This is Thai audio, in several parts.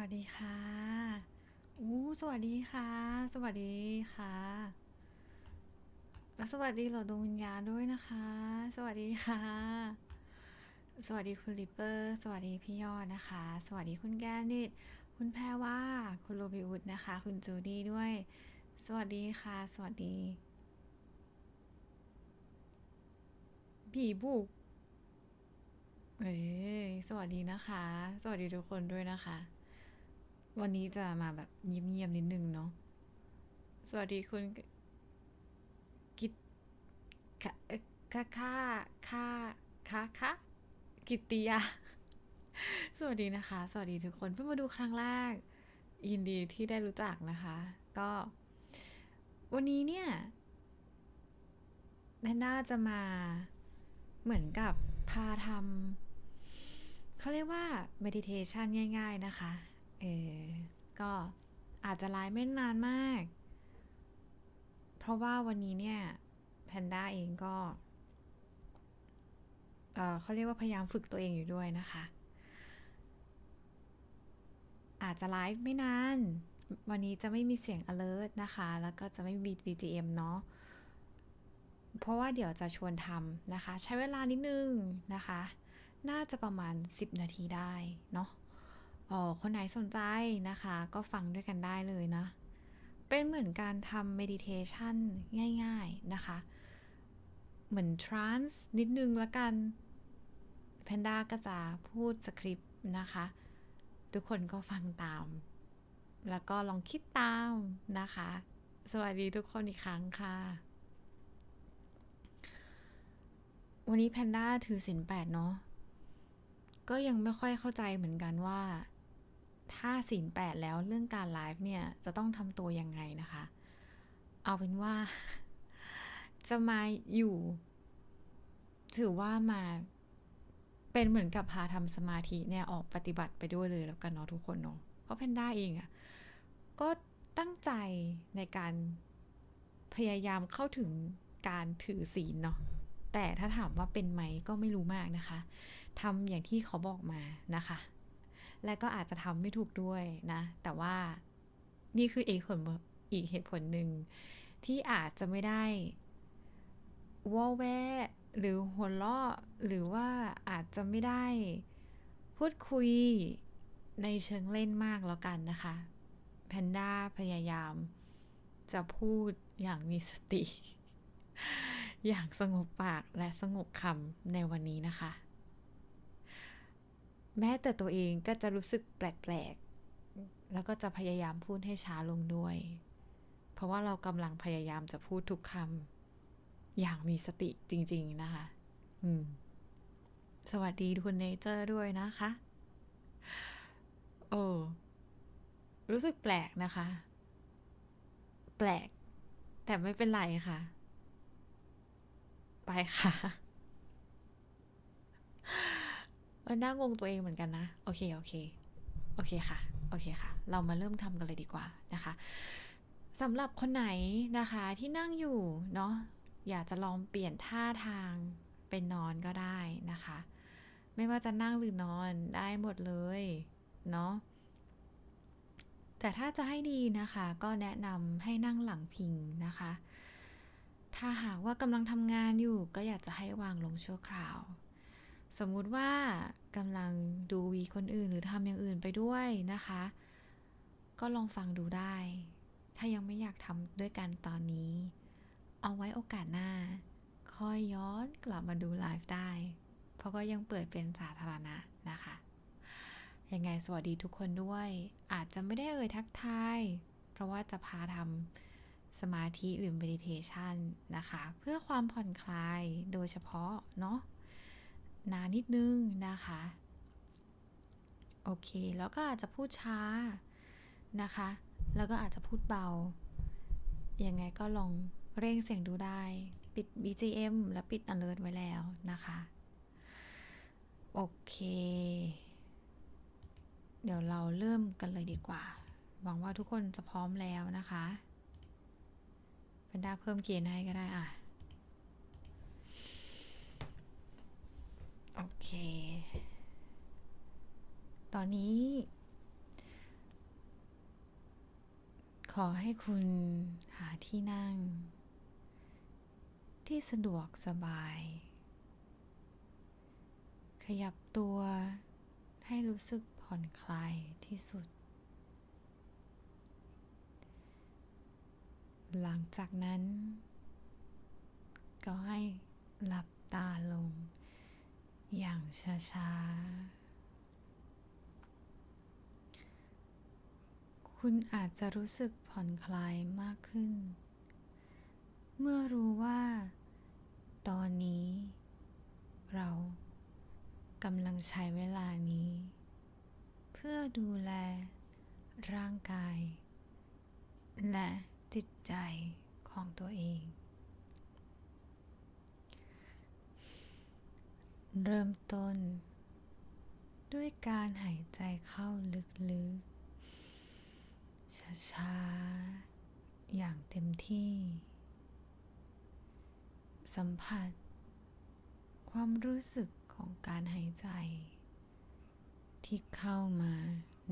วัสดีค่ะ อู้ สวัสดีค่ะ สวัสดีค่ะและสวัสดีเหล่าดวงวิญญาณด้วยนะคะ สวัสดีค่ะ สวัสดีคุณลิปเปอร์ สวัสดีพี่ยอดนะคะ สวัสดีคุณแกนนิด คุณแพรว่า คุณโรบิอุดนะคะ คุณจูดี้ด้วย สวัสดีค่ะ สวัสดี ผีบุกเอ้ยสวัสดีนะคะ สวัสดีทุกคนด้วยนะคะ วันนี้จะมาแบบเงียบๆนิดนึงเนาะ สวัสดีคุณกิตค่ะค่ะค่ะค่ะค่ะค่ะกิตติยา สวัสดีนะคะ สวัสดีทุกคนเพิ่งมาดูครั้งแรก ยินดีที่ได้รู้จักนะคะ ก็ วันนี้เนี่ยแพนด้าจะมาเหมือนกับพาทำเขาเรียกว่า meditation ง่าย ๆ นะคะ ก็อาจจะไลฟ์ไม่นานมาก เพราะว่าวันนี้เนี่ยแพนด้าเองก็เออเขาเรียกว่าพยายามฝึกตัวเองอยู่ด้วยนะคะ อาจจะไลฟ์ไม่นาน วันนี้จะไม่มีเสียง alert นะคะ แล้วก็จะไม่มี BGM เนาะเพราะว่าเดี๋ยวจะชวนทำนะคะ ใช้เวลานิดนึงนะคะ น่าจะประมาณ 10 นาทีได้เนาะ อ๋อคนไหนสนใจนะคะ ก็ฟังด้วยกันได้เลยนะ เป็นเหมือนการทำ meditation ง่าย ๆ นะคะ เหมือน trance นิดนึงละกันแพนด้าก็จะพูดสคริปต์นะคะ ทุกคนก็ฟังตาม แล้วก็ลองคิดตามนะคะ สวัสดีทุกคนอีกครั้งค่ะ วันนี้แพนด้าถือศีลแปดเนาะก็ยังไม่ค่อยเข้าใจเหมือนกันว่า ถ้าศีลแปดแล้วเรื่องการไลฟ์เนี่ย จะต้องทำตัวยังไงนะคะ เอาเป็นว่า จะมาอยู่ ถือว่ามาเป็นเหมือนกับพาทำสมาธิเนี่ยออกปฏิบัติไปด้วยเลยแล้วกันเนาะทุกคนเนาะเพราะแพนด้าเองอะ่ะก็ตั้งใจในการพยายามเข้าถึงการถือศีลเนาะแต่ถ้าถามว่าเป็นไหมก็ไม่รู้มากนะคะทำอย่างที่เขาบอกมานะคะ และก็อาจจะทำไม่ถูกด้วยนะ แต่ว่านี่คือเอกผลอีกเหตุผลหนึ่งที่อาจจะไม่ได้วอแวะหรือหัวเราะหรือว่าอาจจะไม่ได้พูดคุยในเชิงเล่นมากแล้วกันนะคะแพนด้าพยายามจะพูดอย่างมีสติ อย่างสงบปากและสงบคำในวันนี้นะคะ แม้แต่ตัวเองก็จะรู้สึกแปลกๆ แล้วก็จะพยายามพูดให้ช้าลงด้วย เพราะว่าเรากำลังพยายามจะพูดทุกคำอย่างมีสติจริง ๆ นะคะ อืม สวัสดีคุณเนเจอร์ด้วยนะคะ โอ้รู้สึกแปลกนะคะ แปลก แต่ไม่เป็นไรค่ะ ไปค่ะ มันน่างงตัวเองเหมือนกันนะ โอเค โอเค โอเคค่ะ โอเคค่ะ เรามาเริ่มทำกันเลยดีกว่านะคะสำหรับคนไหนนะคะที่นั่งอยู่เนาะอยากจะลองเปลี่ยนท่าทางเป็นนอนก็ได้นะคะ ไม่ว่าจะนั่งหรือนอนได้หมดเลยเนาะแต่ถ้าจะให้ดีนะคะ ก็แนะนำให้นั่งหลังพิงนะคะ ถ้าหากว่ากำลังทำงานอยู่ก็อยากจะให้วางลงชั่วคราว สมมุติว่ากำลังดูวีคนอื่นหรือทำอย่างอื่นไปด้วยนะคะ ก็ลองฟังดูได้ ถ้ายังไม่อยากทำด้วยกันตอนนี้ เอาไว้โอกาสหน้า ค่อยย้อนกลับมาดูไลฟ์ได้ เพราะก็ยังเปิดเป็นสาธารณะนะคะ ยังไงสวัสดีทุกคนด้วย อาจจะไม่ได้เอ่ยทักทาย เพราะว่าจะพาทำสมาธิหรือ meditation นะคะ เพื่อความผ่อนคลายโดยเฉพาะเนาะ นานนิดนึงนะคะ โอเค แล้วก็อาจจะพูดช้านะคะ แล้วก็อาจจะพูดเบา ยังไงก็ลองเร่งเสียงดูได้ ปิด BGM และปิด alert ไว้แล้วนะคะ โอเค เดี๋ยวเราเริ่มกันเลยดีกว่า หวังว่าทุกคนจะพร้อมแล้วนะคะเป็นด้าเพิ่มเกียร์ให้ก็ได้อะ โอเค ตอนนี้ ขอให้คุณหาที่นั่ง ที่สะดวกสบาย ขยับตัวให้รู้สึกผ่อนคลายที่สุด หลังจากนั้น ก็ให้หลับตาลง อย่างช้าๆ คุณอาจจะรู้สึกผ่อนคลายมากขึ้น เมื่อรู้ว่า ตอนนี้ เรากำลังใช้เวลานี้ เพื่อดูแล ร่างกาย และจิตใจของตัวเอง เริ่มต้น ด้วยการหายใจเข้าลึกๆ ช้าๆ อย่างเต็มที่ สัมผัส ความรู้สึกของการหายใจ ที่เข้ามา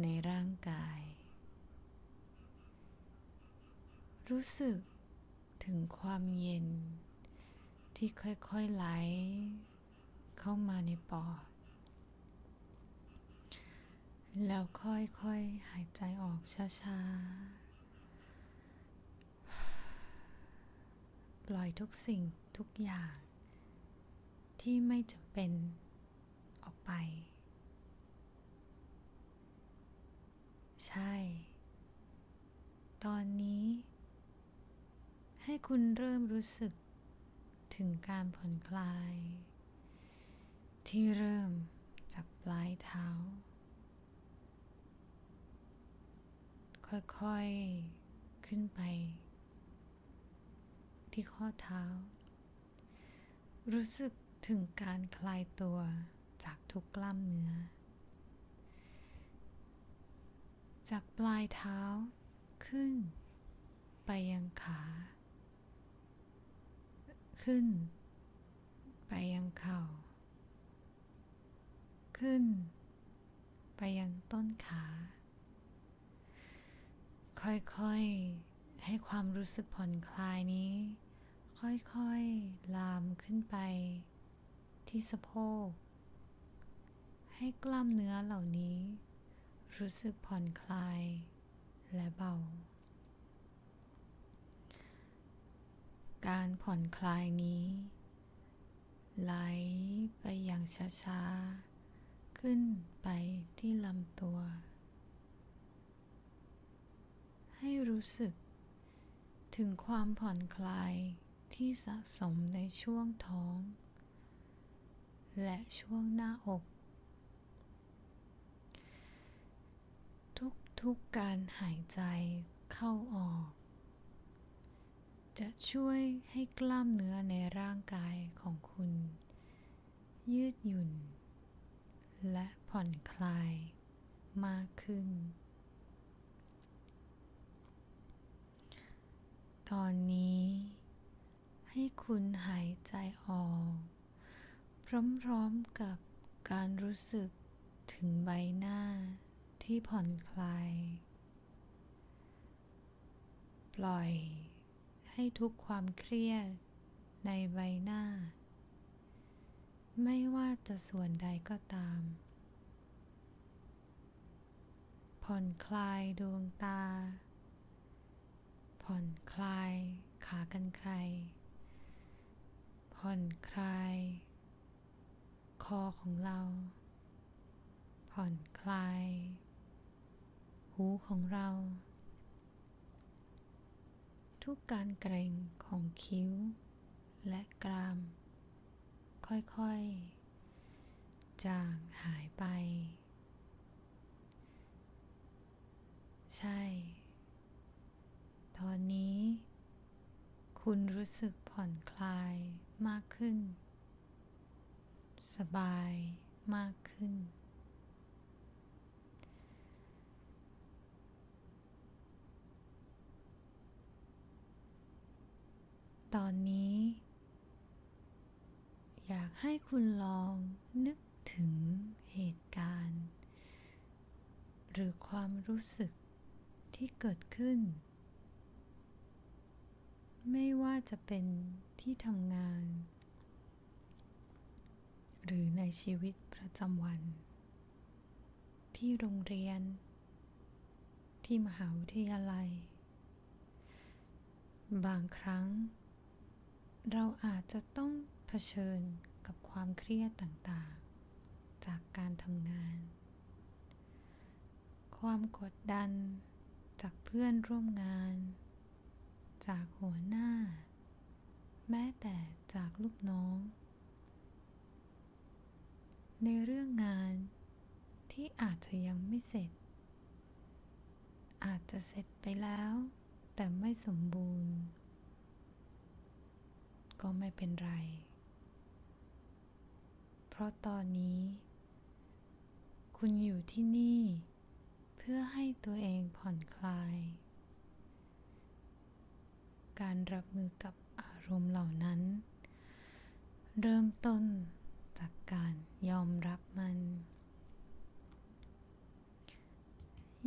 ในร่างกาย รู้สึกถึงความเย็นที่ค่อยๆไหล เข้ามาในปอด แล้วค่อยๆหายใจออกช้าๆ ปล่อยทุกสิ่งทุกอย่าง ที่ไม่จำเป็นออกไป ใช่ ตอนนี้ ให้คุณเริ่มรู้สึกถึงการผ่อนคลาย ที่เริ่มจากปลายเท้า ค่อยๆขึ้นไป ที่ข้อเท้า รู้สึกถึงการคลายตัวจากทุกกล้ามเนื้อ จากปลายเท้าขึ้น ไปยังขา ขึ้น ไปยังเข่า ขึ้น ไปยังต้นขา ค่อยๆ ให้ความรู้สึกผ่อนคลายนี้ ค่อยๆ ลามขึ้นไป ที่สะโพก ให้กล้ามเนื้อเหล่านี้ รู้สึกผ่อนคลายและเบา การผ่อนคลายนี้ไหลไปอย่างช้าๆ ขึ้นไปที่ลำตัว ให้รู้สึกถึงความผ่อนคลายที่สะสมในช่วงท้อง และช่วงหน้าอก ทุกๆการหายใจเข้าออก จะช่วยให้กล้ามเนื้อในร่างกายของคุณ ยืดหยุ่น และผ่อนคลายมากขึ้น ตอนนี้ ให้คุณหายใจออก พร้อมๆกับการรู้สึกถึงใบหน้าที่ผ่อนคลาย ปล่อยให้ทุกความเครียดในใบหน้า ไม่ว่าจะส่วนใดก็ตาม ผ่อนคลายดวงตา ผ่อนคลายขากรรไกร ผ่อนคลาย คอของเรา ผ่อนคลาย หูของเรา ทุกการเกรงของคิ้วและกราม ค่อยๆ จางหายไป ใช่ ตอนนี้ คุณรู้สึกผ่อนคลายมากขึ้น สบายมากขึ้น ตอนนี้ อยากให้คุณลองนึกถึงเหตุการณ์ หรือความรู้สึกที่เกิดขึ้น ไม่ว่าจะเป็นที่ทำงาน หรือในชีวิตประจำวัน ที่โรงเรียน ที่มหาวิทยาลัย บางครั้ง เราอาจจะต้อง ชิญกับความเครียดต่างๆ จากการทำงาน ความกดดันจากเพื่อนร่วมงาน จากหัวหน้า แม้แต่จากลูกน้อง ในเรื่องงานที่อาจจะยังไม่เสร็จ อาจจะเสร็จไปแล้ว แต่ไม่สมบูรณ์ ก็ไม่เป็นไร เพราะตอนนี้ คุณอยู่ที่นี่ เพื่อให้ตัวเองผ่อนคลาย การรับมือกับอารมณ์เหล่านั้น เริ่มต้นจากการยอมรับมัน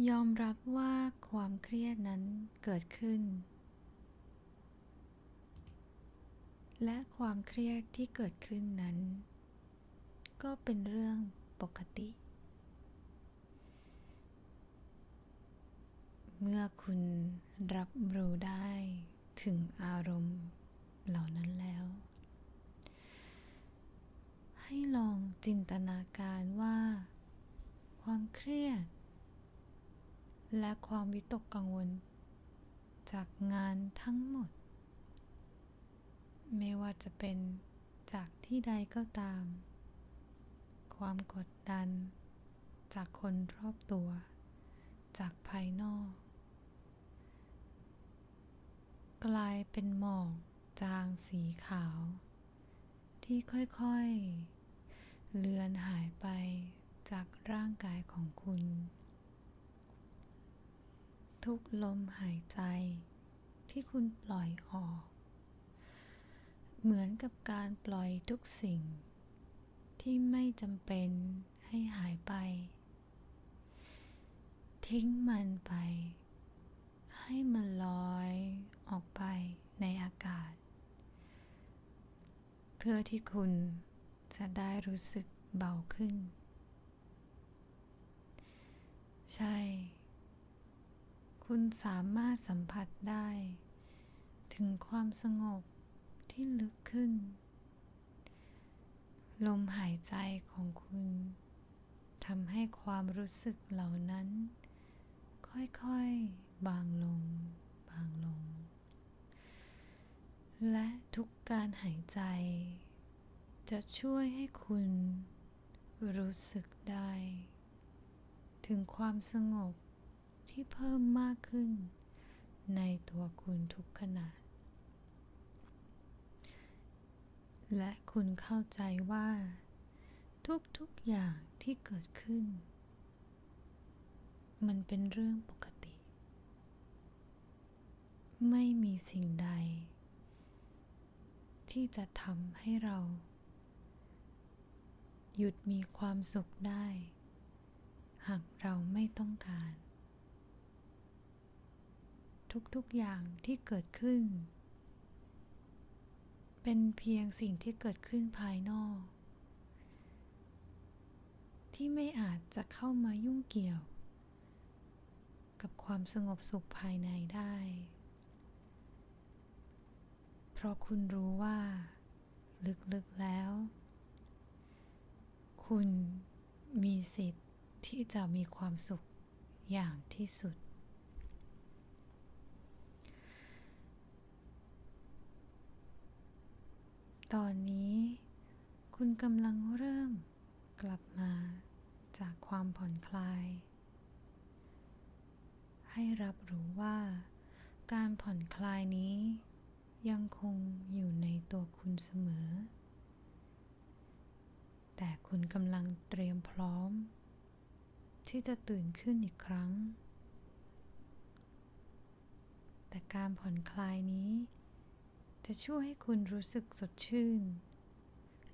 ยอมรับว่าความเครียดนั้นเกิดขึ้นและความเครียดที่เกิดขึ้นนั้น ก็เป็นเรื่องปกติ เมื่อคุณรับรู้ได้ถึงอารมณ์เหล่านั้นแล้ว ให้ลองจินตนาการว่า ความเครียด และความวิตกกังวล จากงานทั้งหมด ไม่ว่าจะเป็นจากที่ใดก็ตาม ความกดดัน จากคนรอบตัว จากภายนอก กลายเป็นหมอกจางสีขาว ที่ค่อยๆ เลือนหายไปจากร่างกายของคุณ ทุกลมหายใจที่คุณปล่อยออก เหมือนกับการปล่อยทุกสิ่ง ที่ไม่จำเป็นให้หายไป ทิ้งมันไป ให้มันลอยออกไปในอากาศ เพื่อที่คุณจะได้รู้สึกเบาขึ้น ใช่ คุณสามารถสัมผัสได้ ถึงความสงบที่ลึกขึ้น ลมหายใจของคุณทำให้ความรู้สึกเหล่านั้น ค่อยๆ บางลง บางลง และทุกการหายใจ จะช่วยให้คุณรู้สึกได้ ถึงความสงบที่เพิ่มมากขึ้น ในตัวคุณทุกขณะ และคุณเข้าใจว่า ทุกๆอย่างที่เกิดขึ้น มันเป็นเรื่องปกติ ไม่มีสิ่งใด ที่จะทำให้เรา หยุดมีความสุขได้ หากเราไม่ต้องการ ทุกๆอย่างที่เกิดขึ้น เป็นเพียงสิ่งที่เกิดขึ้นภายนอก ที่ไม่อาจจะเข้ามายุ่งเกี่ยว กับความสงบสุขภายในได้ เพราะคุณรู้ว่า ลึกๆแล้ว คุณมีสิทธิ์ที่จะมีความสุขอย่างที่สุด ตอนนี้ คุณกำลังเริ่มกลับมาจากความผ่อนคลาย ให้รับรู้ว่า การผ่อนคลายนี้ ยังคงอยู่ในตัวคุณเสมอ แต่คุณกำลังเตรียมพร้อม ที่จะตื่นขึ้นอีกครั้ง แต่การผ่อนคลายนี้ จะช่วยให้คุณรู้สึกสดชื่น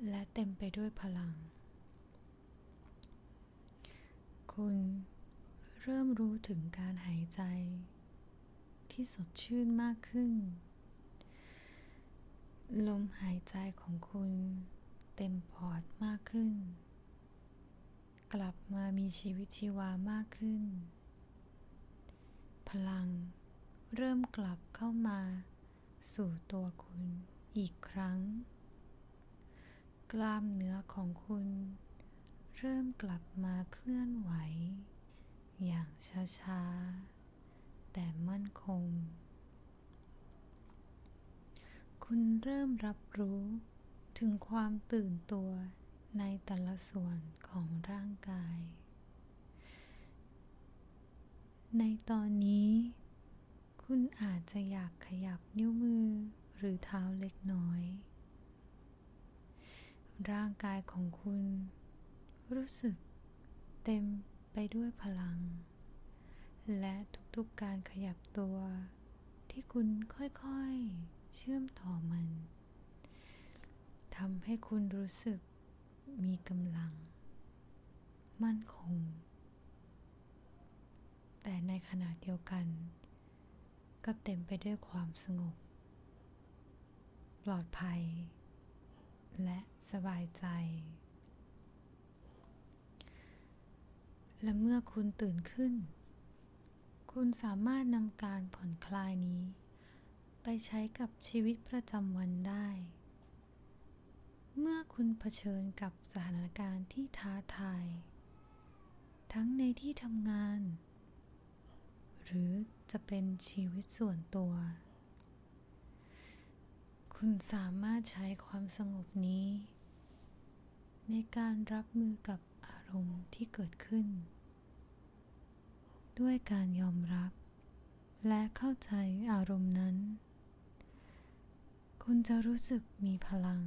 และเต็มไปด้วยพลัง คุณเริ่มรู้ถึงการหายใจ ที่สดชื่นมากขึ้น ลมหายใจของคุณ เต็มปอดมากขึ้น กลับมามีชีวิตชีวามากขึ้น พลังเริ่มกลับเข้ามา สู่ตัวคุณอีกครั้ง กล้ามเนื้อของคุณ เริ่มกลับมาเคลื่อนไหว อย่างช้าๆ แต่มั่นคง คุณเริ่มรับรู้ถึงความตื่นตัวในแต่ละส่วนของร่างกาย ในตอนนี้ คุณอาจจะอยากขยับนิ้วมือหรือเท้าเล็กน้อย ร่างกายของคุณ รู้สึกเต็มไปด้วยพลัง และทุกๆการขยับตัวที่คุณค่อยๆ เชื่อมต่อมันทำให้คุณรู้สึกมีกำลัง มั่นคง แต่ในขณะเดียวกัน ก็เต็มไปด้วยความสงบ ปลอดภัย และสบายใจ และเมื่อคุณตื่นขึ้น คุณสามารถนำการผ่อนคลายนี้ ไปใช้กับชีวิตประจำวันได้ เมื่อคุณเผชิญกับสถานการณ์ที่ท้าทาย ทั้งในที่ทำงาน หรือ จะเป็นชีวิตส่วนตัว คุณสามารถใช้ความสงบนี้ ในการรับมือกับอารมณ์ที่เกิดขึ้น ด้วยการยอมรับ และเข้าใจอารมณ์นั้น คุณจะรู้สึกมีพลัง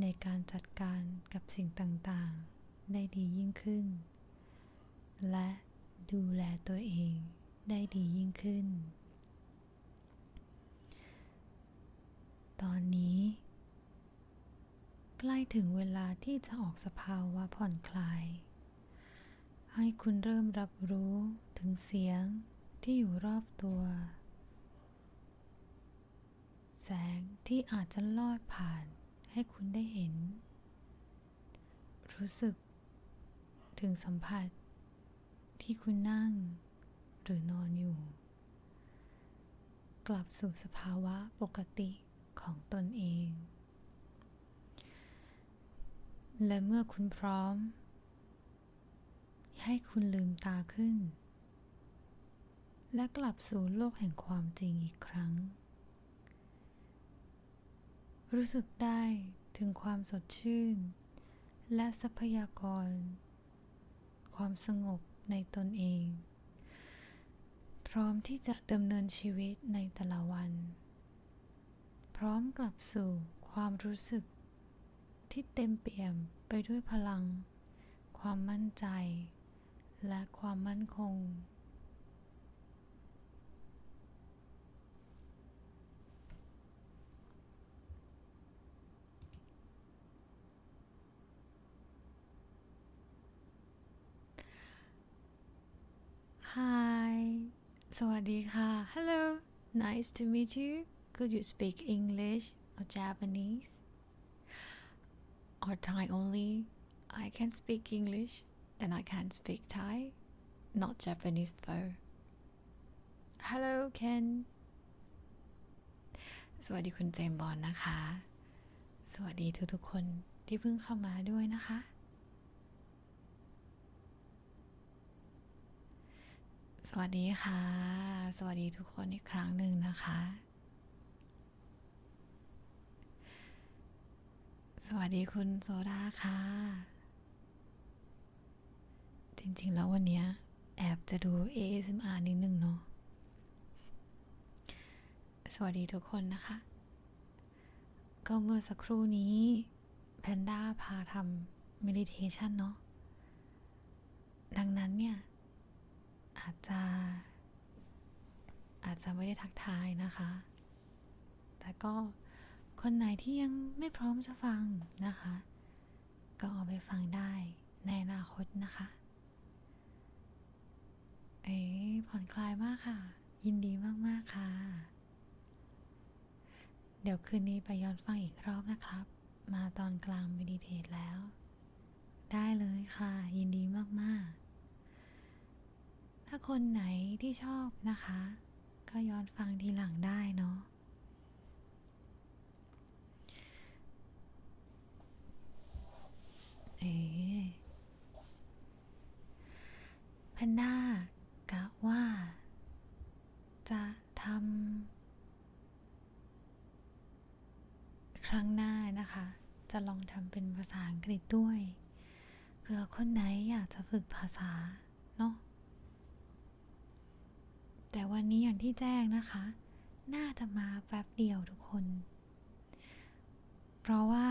ในการจัดการกับสิ่งต่างๆ ได้ดียิ่งขึ้น และดูแลตัวเอง ได้ดียิ่งขึ้น ตอนนี้ ใกล้ถึงเวลาที่จะออกสภาวะผ่อนคลาย ให้คุณเริ่มรับรู้ถึงเสียงที่อยู่รอบตัว แสงที่อาจจะลอดผ่านให้คุณได้เห็น รู้สึกถึงสัมผัสที่คุณนั่ง หรือนอนอยู่ กลับสู่สภาวะปกติของตนเอง และเมื่อคุณพร้อม ให้คุณลืมตาขึ้น และกลับสู่โลกแห่งความจริงอีกครั้ง รู้สึกได้ถึงความสดชื่น และทรัพยากร ความสงบในตนเอง พร้อมที่จะดำเนินชีวิตในแต่ละวัน พร้อมกลับสู่ความรู้สึก ที่เต็มเปี่ยมไปด้วยพลัง ความมั่นใจ และความมั่นคง Hi สวัสดีค่ะ Hello nice to meet you could you speak English or Japanese or Thai only I can speak English and I can speak Thai not Japanese though Hello Ken สวัสดีคุณเจมส์บอลนะคะ สวัสดีทุกๆคนที่เพิ่งเข้ามาด้วยนะคะ สวัสดีค่ะ สวัสดีทุกคนอีกครั้งหนึ่งนะคะ สวัสดีคุณโซดาค่ะ จริง ๆ แล้ววันนี้แอบจะดู ASMR นิดนึงเนาะ สวัสดีทุกคนนะคะ ก็เมื่อสักครู่นี้แพนด้าพาทำ meditation เนาะ ดังนั้นเนี่ย อาจจะ อาจจะไม่ได้ทักทายนะคะ แต่ก็คนไหนที่ยังไม่พร้อมจะฟังนะคะ ก็เอาไปฟังได้ในอนาคตนะคะ เอ๋ผ่อนคลายมากค่ะ ยินดีมากๆค่ะ เดี๋ยวคืนนี้ไปย้อนฟังอีกรอบนะครับ มาตอนกลางเมดิเทตแล้ว ได้เลยค่ะ ยินดีมากๆ ถ้าคนไหนที่ชอบนะคะ ก็ย้อนฟังทีหลังได้เนาะเอ๋แพนด้ากะว่า จะทำครั้งหน้านะคะ จะลองทำเป็นภาษาอังกฤษด้วยเผื่อคนไหนอยากจะฝึกภาษาเนาะ แต่วันนี้อย่างที่แจ้งนะคะ น่าจะมาแป๊บเดียวทุกคน เพราะว่า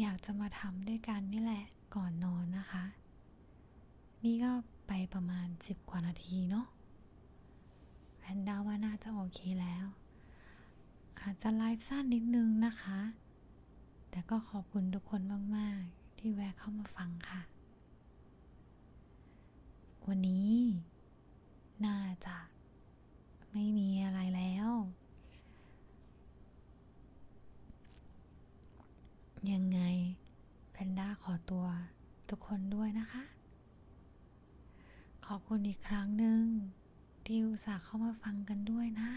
อยากจะมาทำด้วยกันนี่แหละก่อนนอนนะคะ นี่ก็ไปประมาณ 10 กว่านาทีเนาะแพนด้าว่าน่าจะโอเคแล้ว อาจจะไลฟ์สั้นนิดนึงนะคะ แต่ก็ขอบคุณทุกคนมาก ๆ ที่แวะเข้ามาฟังค่ะ วันนี้ น่าจะไม่มีอะไรแล้ว ยังไงแพนด้าขอตัวทุกคนด้วยนะคะ ขอบคุณอีกครั้งหนึ่งที่อุตส่าห์เข้ามาฟังกันด้วยนะ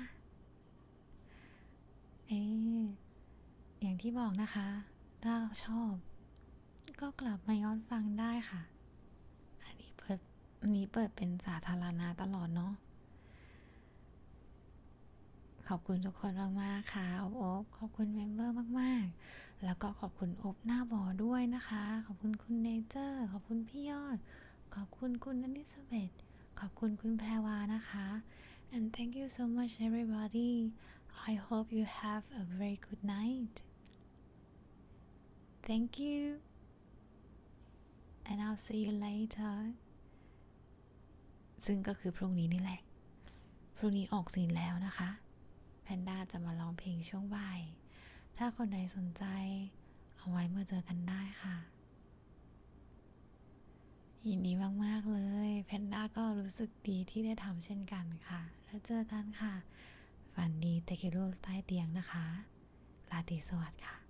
เอ๊อย่างที่บอกนะคะ ถ้าชอบ ก็กลับมาย้อนฟังได้ค่ะ นนี้เปิดเป็นสาธารณะตลอดเนาะ ขอบคุณทุกคนมาก ๆ ค่ะ อบอบขอบคุณเมมเบอร์มาก ๆ แล้วก็ขอบคุณอบหน้าบอด้วยนะคะ ขอบคุณคุณเนเจอร์ ขอบคุณพี่ยอด ขอบคุณคุณอลิซาเบธขอบคุณคุณแพรวานะคะ and thank you so much everybody I hope you have a very good night thank you and I'll see you later ซึ่งก็คือพรุ่งนี้นี่แหละ พรุ่งนี้ออกซีนแล้วนะคะ แพนด้าจะมาร้องเพลงช่วงบ่าย ถ้าคนไหนสนใจ เอาไว้มาเจอกันได้ค่ะ ยินดีมาก ๆ เลย แพนด้าก็รู้สึกดีที่ได้ทำเช่นกันค่ะ แล้วเจอกันค่ะ ฝันดีเตกิโรใต้เตียงนะคะ ลาตรีสวัสดิ์ค่ะ